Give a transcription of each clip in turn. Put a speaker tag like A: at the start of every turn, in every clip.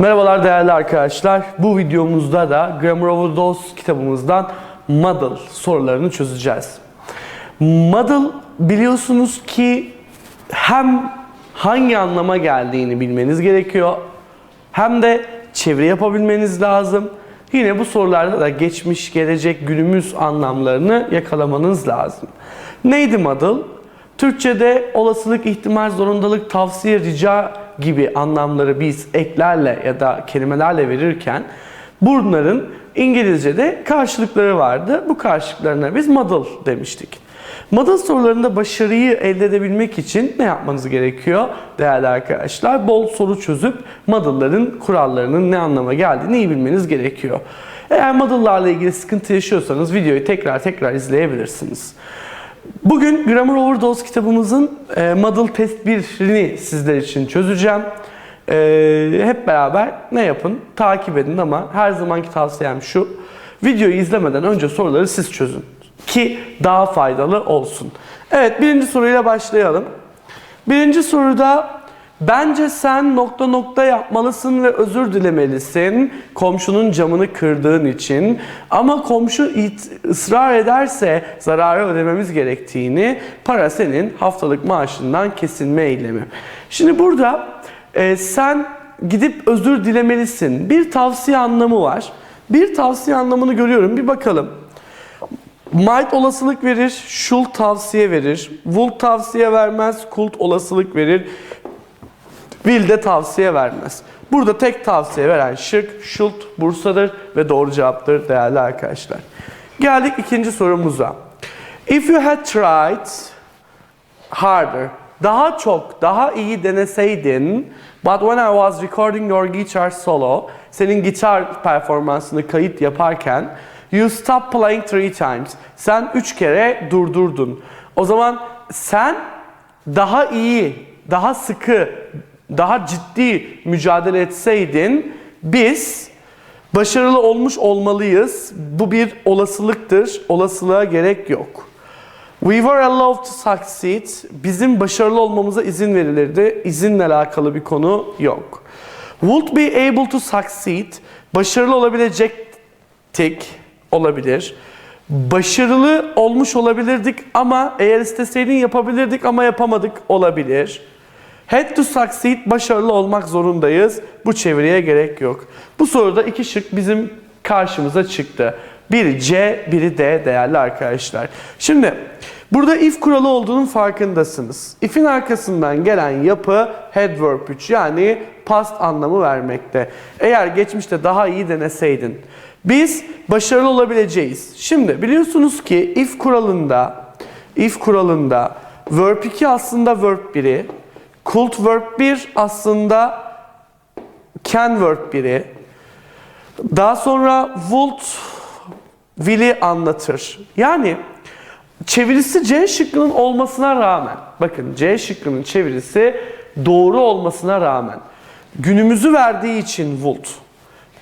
A: Merhabalar değerli arkadaşlar. Bu videomuzda da Grammar Overdose kitabımızdan model sorularını çözeceğiz. Model biliyorsunuz ki hem hangi anlama geldiğini bilmeniz gerekiyor hem de çeviri yapabilmeniz lazım. Yine bu sorularda da geçmiş, gelecek, günümüz anlamlarını yakalamanız lazım. Neydi model? Türkçe'de olasılık, ihtimal, zorundalık, tavsiye, rica gibi anlamları biz eklerle ya da kelimelerle verirken bunların İngilizce'de karşılıkları vardı. Bu karşılıklarına biz model demiştik. Model sorularında başarıyı elde edebilmek için ne yapmanız gerekiyor değerli arkadaşlar? Bol soru çözüp model'ların kurallarının ne anlama geldiğini iyi bilmeniz gerekiyor. Eğer model'larla ilgili sıkıntı yaşıyorsanız videoyu tekrar tekrar izleyebilirsiniz. Bugün Grammar Overdose kitabımızın e, Model Test 1'ini sizler için çözeceğim. E, hep beraber ne yapın? Takip edin ama her zamanki tavsiyem şu. Videoyu izlemeden önce soruları siz çözün. Ki daha faydalı olsun. Evet birinci soruyla başlayalım. Birinci soruda Bence sen nokta nokta yapmalısın ve özür dilemelisin komşunun camını kırdığın için. Ama komşu ısrar ederse zararı ödememiz gerektiğini para senin haftalık maaşından kesilme eylemi. Şimdi burada e, sen gidip özür dilemelisin. Bir tavsiye anlamı var. Bir tavsiye anlamını görüyorum. Bir bakalım. Might olasılık verir, should tavsiye verir. Would tavsiye vermez, could olasılık verir. Will de tavsiye vermez. Burada tek tavsiye veren şık, should, Bursa'dır ve doğru cevaptır değerli arkadaşlar. Geldik ikinci sorumuza. If you had tried harder, daha çok, daha iyi deneseydin, but when I was recording your guitar solo, senin gitar performansını kayıt yaparken, you stopped playing three times. Sen üç kere durdurdun. O zaman sen daha iyi, daha sıkı, daha ciddi mücadele etseydin biz başarılı olmuş olmalıyız. Bu bir olasılıktır. Olasılığa gerek yok. We were allowed to succeed. Bizim başarılı olmamıza izin verilirdi. İzinle alakalı bir konu yok. Would be able to succeed. Başarılı olabilecektik. Olabilir. Başarılı olmuş olabilirdik ama eğer isteseydin yapabilirdik ama yapamadık olabilir. Had to succeed başarılı olmak zorundayız. Bu çeviriye gerek yok. Bu soruda iki şık bizim karşımıza çıktı. Biri C, biri D değerli arkadaşlar. Şimdi burada if kuralı olduğunun farkındasınız. If'in arkasından gelen yapı had verb 3 yani past anlamı vermekte. Eğer geçmişte daha iyi deneseydin biz başarılı olabileceğiz. Şimdi biliyorsunuz ki if kuralında if kuralında verb 2 aslında verb 1'i Kult verb 1 aslında can verb 1'i. Daha sonra would will'i anlatır. Yani çevirisi C şıkkının olmasına rağmen, bakın C şıkkının çevirisi doğru olmasına rağmen günümüzü verdiği için would.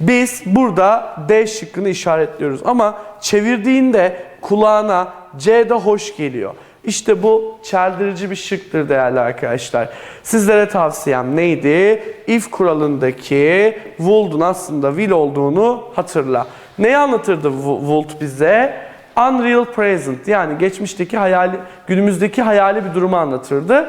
A: Biz burada D şıkkını işaretliyoruz ama çevirdiğinde kulağına C de hoş geliyor. İşte bu çeldirici bir şıktır değerli arkadaşlar. Sizlere tavsiyem neydi? If kuralındaki would'un aslında will olduğunu hatırla. Neyi anlatırdı would bize? Unreal present yani geçmişteki hayali, günümüzdeki hayali bir durumu anlatırdı.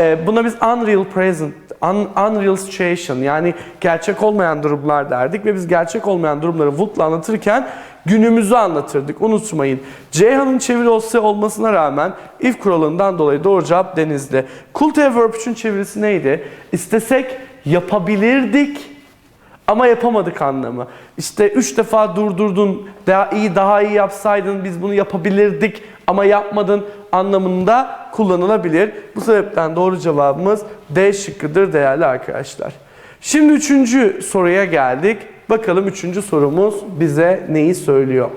A: Ee, buna biz unreal present, un, unreal situation yani gerçek olmayan durumlar derdik ve biz gerçek olmayan durumları woulds'la anlatırken günümüzü anlatırdık. Unutmayın. Ceyhan'ın çeviri olsa olmasına rağmen if kuralından dolayı doğru cevap denizli. Could have verb 3'ün çevirisi neydi? İstesek yapabilirdik ama yapamadık anlamı. İşte üç defa durdurdun, daha iyi daha iyi yapsaydın biz bunu yapabilirdik ama yapmadın anlamında kullanılabilir. Bu sebepten doğru cevabımız D şıkkıdır değerli arkadaşlar. Şimdi üçüncü soruya geldik. Bakalım üçüncü sorumuz bize neyi söylüyor?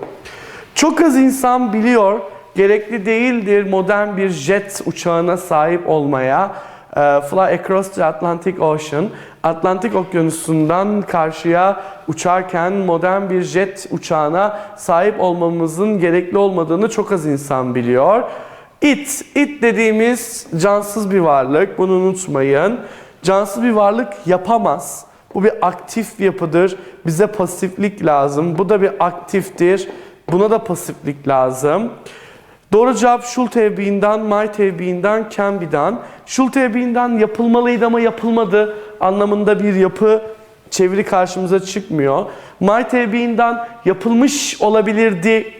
A: Çok az insan biliyor, gerekli değildir modern bir jet uçağına sahip olmaya. Ee, Fly across the Atlantic Ocean. Atlantik Okyanusu'ndan karşıya uçarken modern bir jet uçağına sahip olmamızın gerekli olmadığını çok az insan biliyor. It, it dediğimiz cansız bir varlık. Bunu unutmayın. Cansız bir varlık yapamaz. Bu bir aktif yapıdır. Bize pasiflik lazım. Bu da bir aktiftir. Buna da pasiflik lazım. Doğru cevap have been'den, can be'den. Should have been'den yapılmalıydı ama yapılmadı anlamında bir yapı çeviri karşımıza çıkmıyor. Might have been'den yapılmış olabilirdi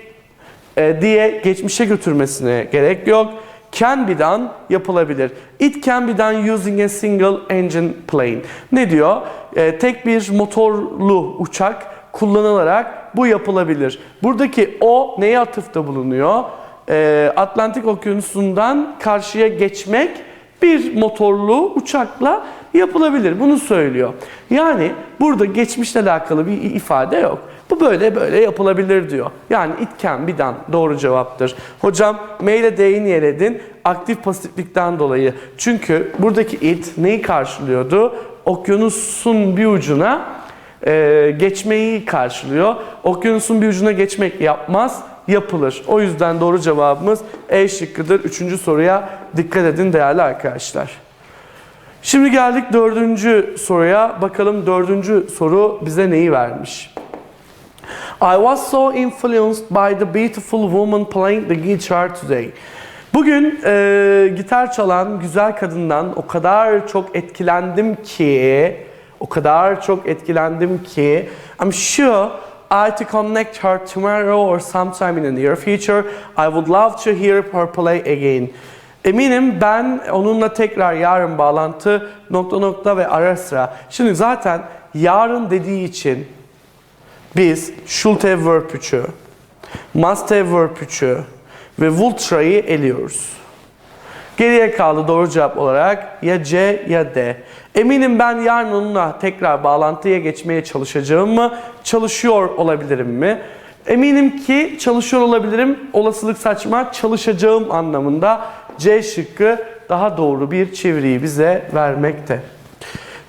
A: e, diye geçmişe götürmesine gerek yok. Can be done yapılabilir. It can be done using a single engine plane. Ne diyor? E, tek bir motorlu uçak kullanılarak bu yapılabilir. Buradaki o neye atıfta bulunuyor? E, Atlantik Okyanusu'ndan karşıya geçmek bir motorlu uçakla yapılabilir. Bunu söylüyor. Yani burada geçmişle alakalı bir ifade yok. Böyle böyle yapılabilir diyor. Yani it can be doğru cevaptır. Hocam M ile D'yi niyeledin? Aktif pasiflikten dolayı. Çünkü buradaki it neyi karşılıyordu? Okyanusun bir ucuna e, geçmeyi karşılıyor. Okyanusun bir ucuna geçmek yapmaz, yapılır. O yüzden doğru cevabımız E şıkkıdır. Üçüncü soruya dikkat edin değerli arkadaşlar. Şimdi geldik dördüncü soruya. Bakalım dördüncü soru bize neyi vermiş? I was so influenced by the beautiful woman playing the guitar today. Bugün e, gitar çalan güzel kadından o kadar çok etkilendim ki, o kadar çok etkilendim ki, I'm sure I to connect her tomorrow or sometime in the near future. I would love to hear her play again. Eminim ben onunla tekrar yarın bağlantı nokta nokta ve ara sıra. Şimdi zaten yarın dediği için biz should have verb 3'ü, must have verb 3'ü ve will try'ı eliyoruz. Geriye kaldı doğru cevap olarak ya C ya D. Eminim ben yarın onunla tekrar bağlantıya geçmeye çalışacağım mı? Çalışıyor olabilirim mi? Eminim ki çalışıyor olabilirim. Olasılık saçma. Çalışacağım anlamında C şıkkı daha doğru bir çeviriyi bize vermekte.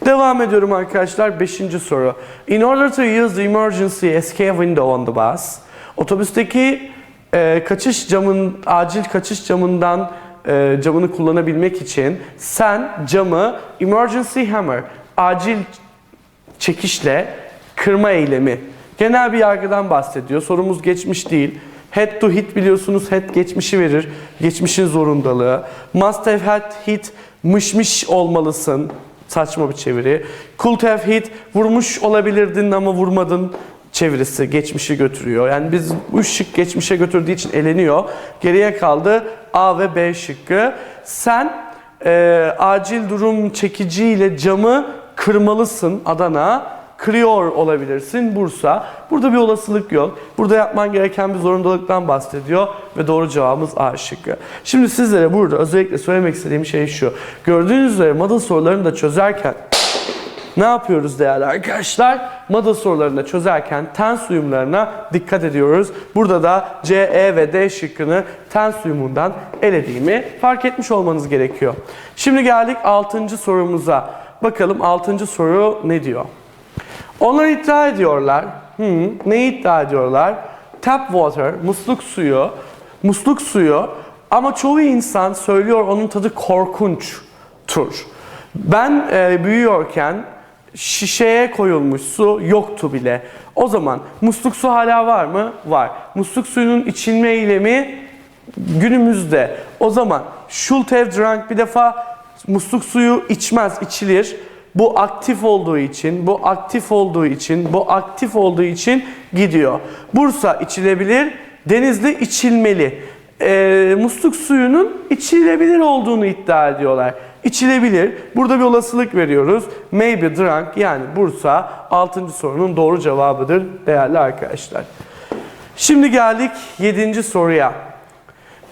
A: Devam ediyorum arkadaşlar. Beşinci soru. In order to use the emergency escape window on the bus, otobüsteki e, kaçış camın, acil kaçış camından e, camını kullanabilmek için sen camı emergency hammer, acil çekişle kırma eylemi. Genel bir yargıdan bahsediyor. Sorumuz geçmiş değil. Head to hit biliyorsunuz head geçmişi verir. Geçmişin zorundalığı. Must have had hit mışmış olmalısın. Saçma bir çeviri. Could have hit vurmuş olabilirdin ama vurmadın çevirisi geçmişi götürüyor. Yani biz bu şık geçmişe götürdüğü için eleniyor. Geriye kaldı A ve B şıkkı. Sen e, acil durum çekiciyle camı kırmalısın Adana. Kırıyor olabilirsin Bursa. Burada bir olasılık yok. Burada yapman gereken bir zorundalıktan bahsediyor ve doğru cevabımız A şıkkı. Şimdi sizlere burada özellikle söylemek istediğim şey şu. Gördüğünüz üzere model sorularını da çözerken ne yapıyoruz değerli arkadaşlar? Model sorularını çözerken tens uyumlarına dikkat ediyoruz. Burada da C, E ve D şıkkını tens uyumundan elediğimi fark etmiş olmanız gerekiyor. Şimdi geldik 6. sorumuza. Bakalım 6. soru ne diyor? Onlar iddia ediyorlar. Hmm, ne iddia ediyorlar? Tap water, musluk suyu, musluk suyu ama çoğu insan söylüyor onun tadı korkunçtur. Ben e, büyüyorken şişeye koyulmuş su yoktu bile. O zaman musluk su hala var mı? Var. Musluk suyunun içilme eylemi günümüzde. O zaman have drunk bir defa musluk suyu içmez, içilir. Bu aktif olduğu için, bu aktif olduğu için, bu aktif olduğu için gidiyor. Bursa içilebilir, Denizli içilmeli. Ee, musluk suyunun içilebilir olduğunu iddia ediyorlar. İçilebilir. Burada bir olasılık veriyoruz. Maybe drunk yani Bursa 6. sorunun doğru cevabıdır değerli arkadaşlar. Şimdi geldik 7. soruya.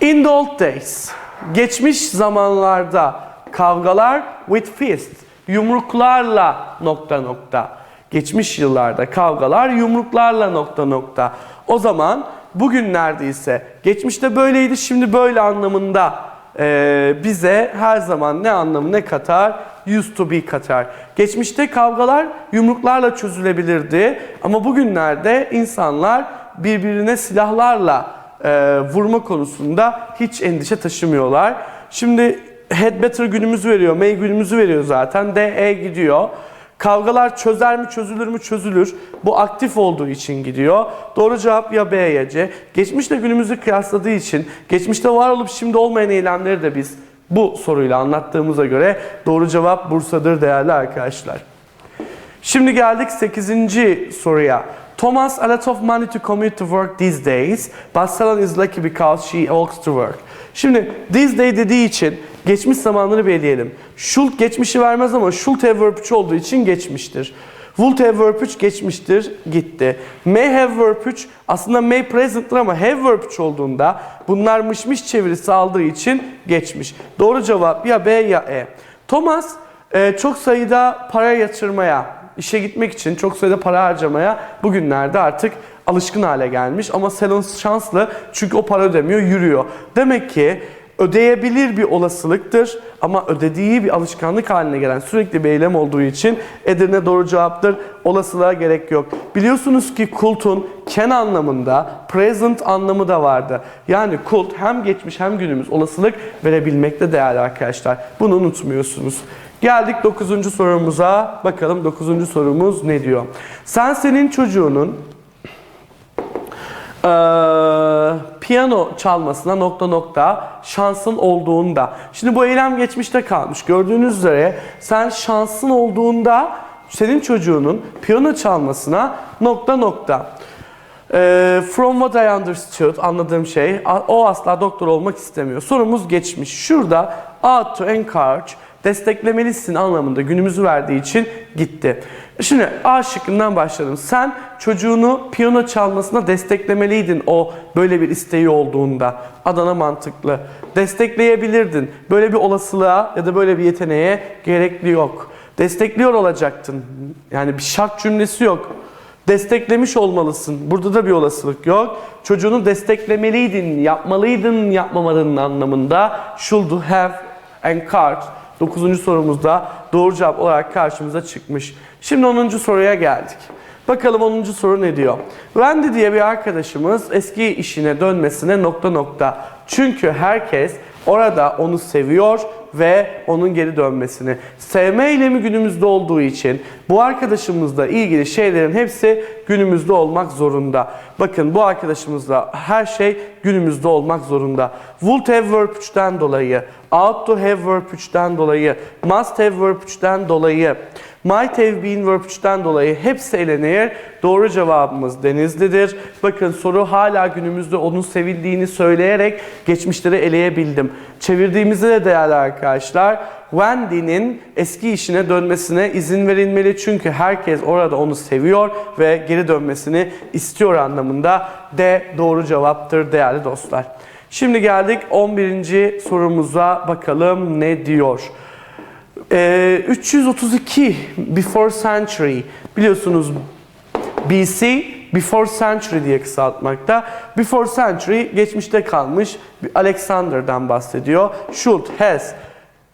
A: In the old days, geçmiş zamanlarda kavgalar with fists, yumruklarla nokta nokta. Geçmiş yıllarda kavgalar yumruklarla nokta nokta. O zaman bugünlerde ise geçmişte böyleydi şimdi böyle anlamında e, bize her zaman ne anlamı ne katar? Used to be katar. Geçmişte kavgalar yumruklarla çözülebilirdi ama bugünlerde insanlar birbirine silahlarla e, vurma konusunda hiç endişe taşımıyorlar. Şimdi Head Better günümüzü veriyor, May günümüzü veriyor zaten. DE gidiyor. Kavgalar çözer mi çözülür mü çözülür. Bu aktif olduğu için gidiyor. Doğru cevap ya B ya C. Geçmişle günümüzü kıyasladığı için geçmişte var olup şimdi olmayan eylemleri de biz bu soruyla anlattığımıza göre doğru cevap Bursa'dır değerli arkadaşlar. Şimdi geldik 8. soruya. Thomas a lot of money to commute to work these days, Selin is lucky because she walks to work. Şimdi these day dediği için geçmiş zamanını belirleyelim. Should geçmişi vermez ama should have verb 3 olduğu için geçmiştir. Would have verb 3 geçmiştir, gitti. May have verb 3 aslında may present'tır ama have verb 3 olduğunda bunlar mışmış çevirisi aldığı için geçmiş. Doğru cevap ya B ya E. Thomas e, çok sayıda para yatırmaya, işe gitmek için çok sayıda para harcamaya bugünlerde artık alışkın hale gelmiş. Ama Selon şanslı çünkü o para ödemiyor, yürüyor. Demek ki ödeyebilir bir olasılıktır ama ödediği bir alışkanlık haline gelen sürekli bir eylem olduğu için Edirne doğru cevaptır. Olasılığa gerek yok. Biliyorsunuz ki kultun can anlamında present anlamı da vardı. Yani kult hem geçmiş hem günümüz olasılık verebilmekte değerli arkadaşlar. Bunu unutmuyorsunuz. Geldik 9. sorumuza. Bakalım 9. sorumuz ne diyor? Sen senin çocuğunun piyano çalmasına nokta nokta şansın olduğunda. Şimdi bu eylem geçmişte kalmış. Gördüğünüz üzere sen şansın olduğunda senin çocuğunun piyano çalmasına nokta nokta. Eee, from what I understood anladığım şey o asla doktor olmak istemiyor. Sorumuz geçmiş. Şurada ought to encourage desteklemelisin anlamında günümüzü verdiği için gitti. Şimdi A şıkkından başladım. Sen çocuğunu piyano çalmasına desteklemeliydin o böyle bir isteği olduğunda. Adana mantıklı. Destekleyebilirdin. Böyle bir olasılığa ya da böyle bir yeteneğe gerekli yok. Destekliyor olacaktın. Yani bir şart cümlesi yok. Desteklemiş olmalısın. Burada da bir olasılık yok. Çocuğunu desteklemeliydin, yapmalıydın, yapmamalının anlamında should have encouraged 9. sorumuzda doğru cevap olarak karşımıza çıkmış. Şimdi 10. soruya geldik. Bakalım 10. soru ne diyor? Wendy diye bir arkadaşımız eski işine dönmesine nokta nokta. Çünkü herkes orada onu seviyor ve onun geri dönmesini. Sevme eylemi günümüzde olduğu için bu arkadaşımızla ilgili şeylerin hepsi günümüzde olmak zorunda. Bakın bu arkadaşımızla her şey günümüzde olmak zorunda. Would have verb 3'ten dolayı, ought to have verb 3'ten dolayı, must have verb 3'ten dolayı, might have been verb 3'ten dolayı hepsi elenir. Doğru cevabımız Denizli'dir. Bakın soru hala günümüzde onun sevildiğini söyleyerek geçmişleri eleyebildim. Çevirdiğimizde de değerli arkadaşlar Wendy'nin eski işine dönmesine izin verilmeli çünkü herkes orada onu seviyor ve geri dönmesini istiyor anlamında D doğru cevaptır değerli dostlar. Şimdi geldik 11. sorumuza bakalım ne diyor. Ee, 332 before century biliyorsunuz BC before century diye kısaltmakta. Before century geçmişte kalmış Alexander'dan bahsediyor. Should, has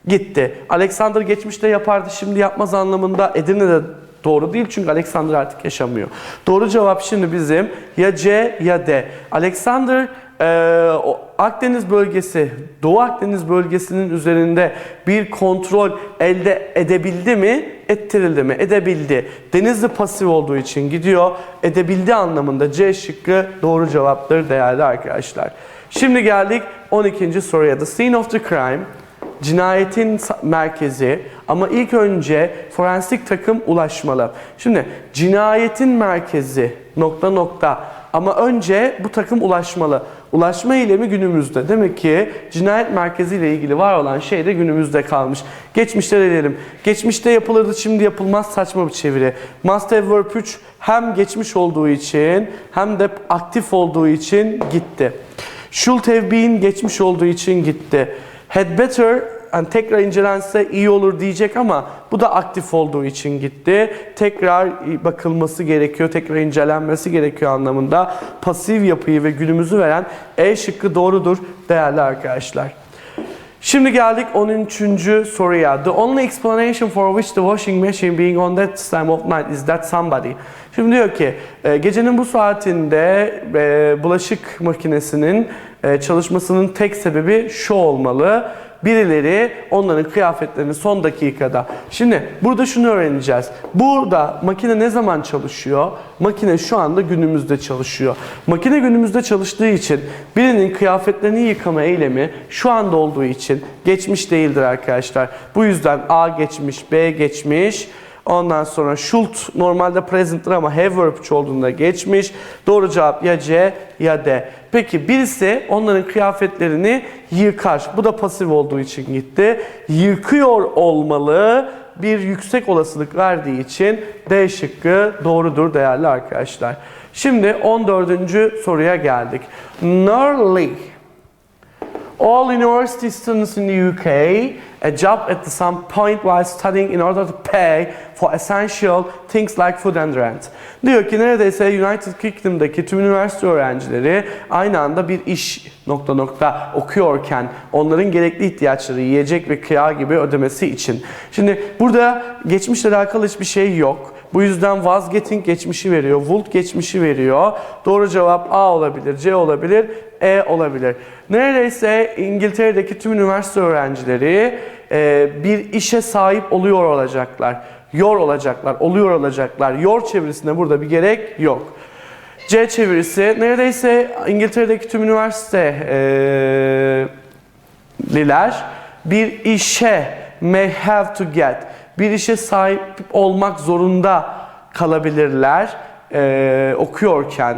A: gitti. Alexander geçmişte yapardı şimdi yapmaz anlamında Edirne'de doğru değil çünkü Alexander artık yaşamıyor. Doğru cevap şimdi bizim ya C ya D. Alexander ee, Akdeniz bölgesi, Doğu Akdeniz bölgesinin üzerinde bir kontrol elde edebildi mi? Ettirildi mi? Edebildi. Denizli pasif olduğu için gidiyor. Edebildi anlamında C şıkkı doğru cevaptır değerli arkadaşlar. Şimdi geldik 12. soruya. The scene of the crime cinayetin merkezi ama ilk önce forensik takım ulaşmalı. Şimdi cinayetin merkezi nokta nokta ama önce bu takım ulaşmalı. Ulaşma eylemi günümüzde. Demek ki cinayet merkezi ile ilgili var olan şey de günümüzde kalmış. Geçmişte diyelim. Geçmişte yapılırdı şimdi yapılmaz saçma bir çeviri. Must have verb 3 hem geçmiş olduğu için hem de aktif olduğu için gitti. Should have been geçmiş olduğu için gitti. Had better yani tekrar incelense iyi olur diyecek ama bu da aktif olduğu için gitti. Tekrar bakılması gerekiyor, tekrar incelenmesi gerekiyor anlamında pasif yapıyı ve günümüzü veren E şıkkı doğrudur değerli arkadaşlar. Şimdi geldik 13. soruya. The only explanation for which the washing machine being on that time of night is that somebody. Şimdi diyor ki e, gecenin bu saatinde e, bulaşık makinesinin çalışmasının tek sebebi şu olmalı. Birileri onların kıyafetlerini son dakikada. Şimdi burada şunu öğreneceğiz. Burada makine ne zaman çalışıyor? Makine şu anda günümüzde çalışıyor. Makine günümüzde çalıştığı için birinin kıyafetlerini yıkama eylemi şu anda olduğu için geçmiş değildir arkadaşlar. Bu yüzden A geçmiş, B geçmiş. Ondan sonra should normalde present'tir ama have verb olduğunda geçmiş. Doğru cevap ya C ya D. Peki birisi onların kıyafetlerini yıkar. Bu da pasif olduğu için gitti. Yıkıyor olmalı. Bir yüksek olasılık verdiği için D şıkkı doğrudur değerli arkadaşlar. Şimdi 14. soruya geldik. Nearly All university students in the UK a job at some point while studying in order to pay for essential things like food and rent. Diyor ki neredeyse United Kingdom'daki tüm üniversite öğrencileri aynı anda bir iş nokta nokta okuyorken onların gerekli ihtiyaçları yiyecek ve kira gibi ödemesi için. Şimdi burada geçmişle alakalı hiçbir şey yok. Bu yüzden was getting geçmişi veriyor, would geçmişi veriyor. Doğru cevap A olabilir, C olabilir, E olabilir. Neredeyse İngiltere'deki tüm üniversite öğrencileri e, bir işe sahip oluyor olacaklar. Yor olacaklar, oluyor olacaklar. Yor çevirisinde burada bir gerek yok. C çevirisi neredeyse İngiltere'deki tüm üniversite e, bir işe may have to get bir işe sahip olmak zorunda kalabilirler e, okuyorken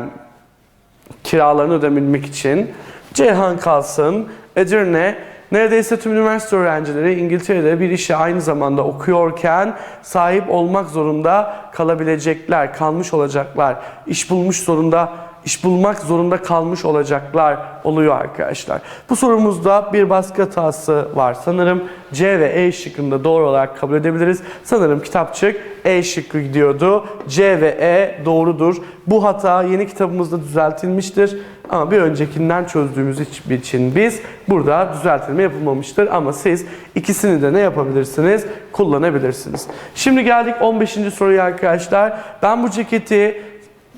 A: kiralarını ödememek için. Ceyhan kalsın. Edirne neredeyse tüm üniversite öğrencileri İngiltere'de bir işe aynı zamanda okuyorken sahip olmak zorunda kalabilecekler, kalmış olacaklar. İş bulmuş zorunda iş bulmak zorunda kalmış olacaklar oluyor arkadaşlar. Bu sorumuzda bir baskı hatası var. Sanırım C ve E şıkkında doğru olarak kabul edebiliriz. Sanırım kitapçık E şıkkı gidiyordu. C ve E doğrudur. Bu hata yeni kitabımızda düzeltilmiştir. Ama bir öncekinden çözdüğümüz için biz burada düzeltilme yapılmamıştır. Ama siz ikisini de ne yapabilirsiniz? Kullanabilirsiniz. Şimdi geldik 15. soruya arkadaşlar. Ben bu ceketi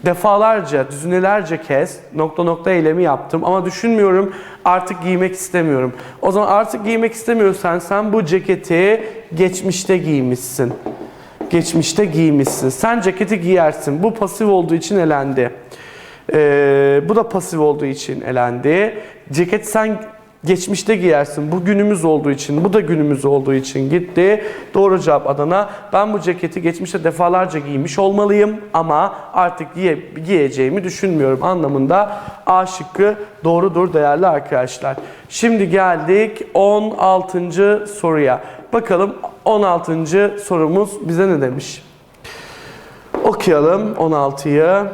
A: defalarca, düzinelerce kez nokta nokta eylemi yaptım ama düşünmüyorum artık giymek istemiyorum. O zaman artık giymek istemiyorsan sen bu ceketi geçmişte giymişsin. Geçmişte giymişsin. Sen ceketi giyersin. Bu pasif olduğu için elendi. Ee, bu da pasif olduğu için elendi. Ceket sen geçmişte giyersin. Bu günümüz olduğu için, bu da günümüz olduğu için gitti. Doğru cevap Adana. Ben bu ceketi geçmişte defalarca giymiş olmalıyım ama artık giye, giyeceğimi düşünmüyorum anlamında A şıkkı doğrudur değerli arkadaşlar. Şimdi geldik 16. soruya. Bakalım 16. sorumuz bize ne demiş? Okuyalım 16'yı.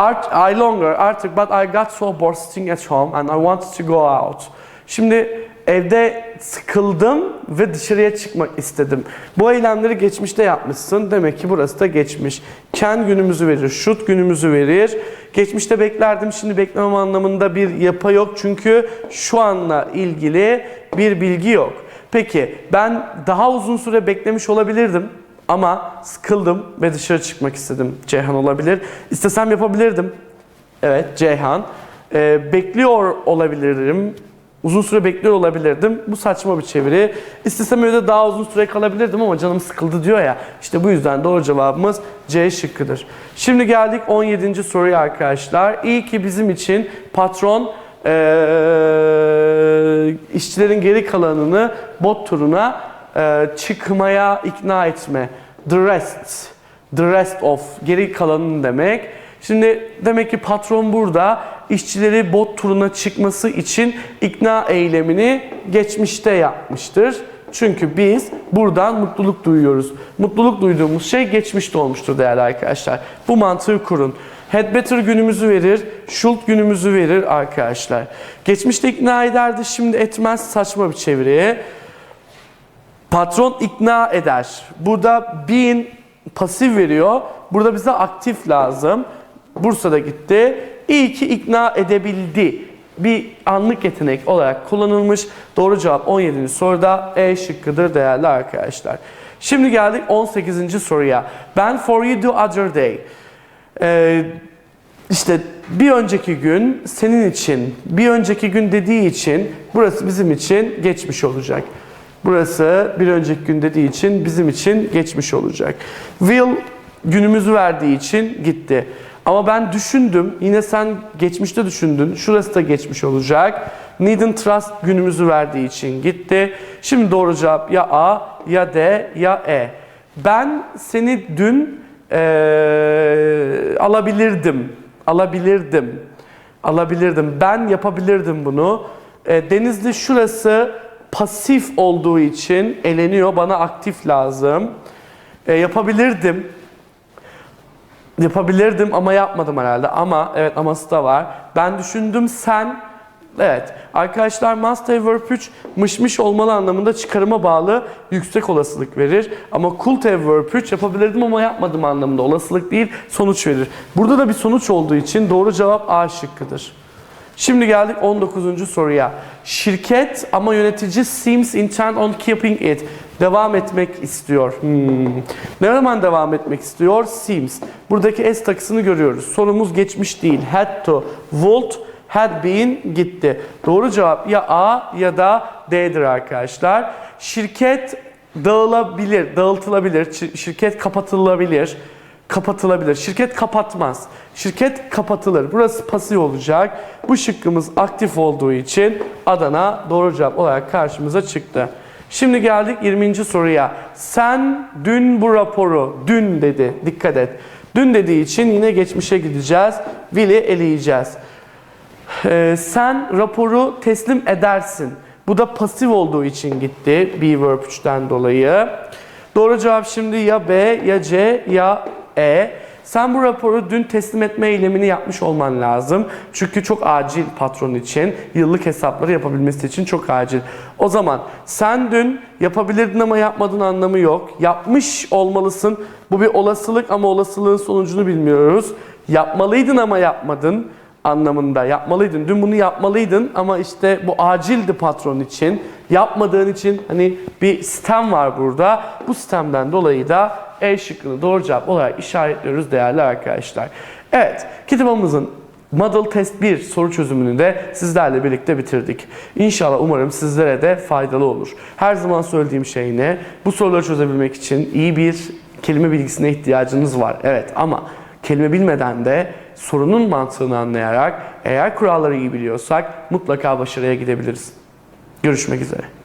A: Art, I longer artık but I got so bored sitting at home and I wanted to go out. Şimdi evde sıkıldım ve dışarıya çıkmak istedim. Bu eylemleri geçmişte yapmışsın. Demek ki burası da geçmiş. Can günümüzü verir, should günümüzü verir. Geçmişte beklerdim, şimdi beklemem anlamında bir yapı yok. Çünkü şu anla ilgili bir bilgi yok. Peki ben daha uzun süre beklemiş olabilirdim. Ama sıkıldım ve dışarı çıkmak istedim. Ceyhan olabilir. İstesem yapabilirdim. Evet Ceyhan. Ee, bekliyor olabilirim. Uzun süre bekliyor olabilirdim. Bu saçma bir çeviri. İstesem evde daha uzun süre kalabilirdim ama canım sıkıldı diyor ya. İşte bu yüzden doğru cevabımız C şıkkıdır. Şimdi geldik 17. soruya arkadaşlar. İyi ki bizim için patron ee, işçilerin geri kalanını bot turuna e, çıkmaya ikna etme. The rest. The rest of. Geri kalanın demek. Şimdi demek ki patron burada işçileri bot turuna çıkması için ikna eylemini geçmişte yapmıştır. Çünkü biz buradan mutluluk duyuyoruz. Mutluluk duyduğumuz şey geçmişte olmuştur değerli arkadaşlar. Bu mantığı kurun. Had better günümüzü verir, should günümüzü verir arkadaşlar. Geçmişte ikna ederdi, şimdi etmez saçma bir çeviri. Patron ikna eder. Burada being pasif veriyor. Burada bize aktif lazım. Bursa'da gitti. İyi ki ikna edebildi. Bir anlık yetenek olarak kullanılmış. Doğru cevap 17. soruda E şıkkıdır değerli arkadaşlar. Şimdi geldik 18. soruya. Ben for you the other day. Ee, işte bir önceki gün senin için, bir önceki gün dediği için burası bizim için geçmiş olacak. Burası bir önceki gün dediği için bizim için geçmiş olacak. Will günümüzü verdiği için gitti. Ama ben düşündüm, yine sen geçmişte düşündün, şurası da geçmiş olacak. Needn't trust günümüzü verdiği için gitti. Şimdi doğru cevap ya A, ya D, ya E. Ben seni dün eee, alabilirdim, alabilirdim, alabilirdim. Ben yapabilirdim bunu. E, Denizli şurası pasif olduğu için eleniyor. Bana aktif lazım. E, yapabilirdim. Yapabilirdim ama yapmadım herhalde. Ama evet aması da var. Ben düşündüm sen Evet. Arkadaşlar must have verb 3 mışmış olmalı anlamında çıkarıma bağlı yüksek olasılık verir. Ama could have verb 3 yapabilirdim ama yapmadım anlamında olasılık değil sonuç verir. Burada da bir sonuç olduğu için doğru cevap A şıkkıdır. Şimdi geldik 19. soruya. Şirket ama yönetici seems intent on keeping it. Devam etmek istiyor. Hmm. Ne zaman devam etmek istiyor? Seems. Buradaki S takısını görüyoruz. Sorumuz geçmiş değil. Had to, would, had been gitti. Doğru cevap ya A ya da D'dir arkadaşlar. Şirket dağılabilir, dağıtılabilir, şir- şirket kapatılabilir kapatılabilir. Şirket kapatmaz. Şirket kapatılır. Burası pasif olacak. Bu şıkkımız aktif olduğu için Adana doğru cevap olarak karşımıza çıktı. Şimdi geldik 20. soruya. Sen dün bu raporu, dün dedi, dikkat et. Dün dediği için yine geçmişe gideceğiz. Will'i eleyeceğiz. Ee, sen raporu teslim edersin. Bu da pasif olduğu için gitti. Be verb 3'ten dolayı. Doğru cevap şimdi ya B ya C ya E. Sen bu raporu dün teslim etme eylemini yapmış olman lazım. Çünkü çok acil patron için. Yıllık hesapları yapabilmesi için çok acil. O zaman sen dün yapabilirdin ama yapmadın anlamı yok. Yapmış olmalısın. Bu bir olasılık ama olasılığın sonucunu bilmiyoruz. Yapmalıydın ama yapmadın anlamında yapmalıydın. Dün bunu yapmalıydın ama işte bu acildi patron için. Yapmadığın için hani bir sistem var burada. Bu sistemden dolayı da E şıkkını doğru cevap olarak işaretliyoruz değerli arkadaşlar. Evet, kitabımızın Model Test 1 soru çözümünü de sizlerle birlikte bitirdik. İnşallah umarım sizlere de faydalı olur. Her zaman söylediğim şey ne? Bu soruları çözebilmek için iyi bir kelime bilgisine ihtiyacınız var. Evet ama kelime bilmeden de sorunun mantığını anlayarak eğer kuralları iyi biliyorsak mutlaka başarıya gidebiliriz. Görüşmek üzere.